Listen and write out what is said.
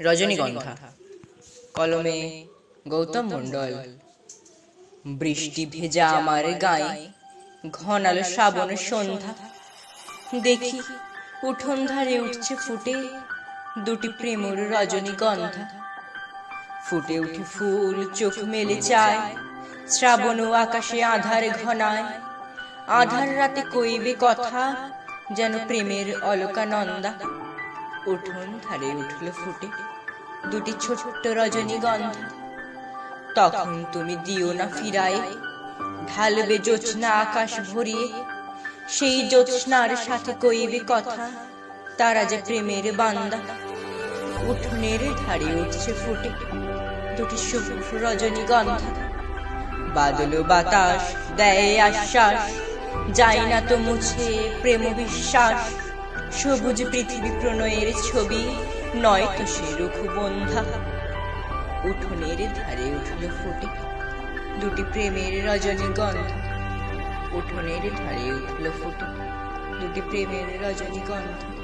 রজনীগন্ধা। কলমে গৌতম মণ্ডল। বৃষ্টি ভেজা আমার গায়ে ঘনালো শ্রাবণ সন্ধ্যা। দেখি উঠোন ধারে উঠছে ফুটে দুটি প্রেমর রজনীগন্ধা। ফুটে উঠে ফুল, চোখ মেলে চায় শ্রাবণ আকাশে আধার ঘনায়। আধার রাতে কইবে কথা যেন প্রেমের অলকানন্দা। উঠোন ধারে উঠল ফুটে দুটি ছোট্ট রজনীগন্ধা তখন তুমি দিও না ফিরায়, ঢালবে জোৎস্না আকাশ ভরিয়ে। সেই জ্যোৎস্নার সাথে কইবে কথা, তারা যে প্রেমের বান্দা। উঠোনের ধারে উঠছে ফুটে দুটি শুভ্র রজনীগন্ধা বাদল বাতাস দেয় আশ্বাস, যাই না তো মুছে প্রেম বিশ্বাস। সবুজ পৃথিবী প্রণয়ের ছবি, নয় তো সে রুখ বন্ধা উঠোনের ধারে উঠল ফুটে, দুটি প্রেমের রজনীগন্ধ উঠোনের ধারে উঠল ফুটে, দুটি প্রেমের রজনীগন্ধা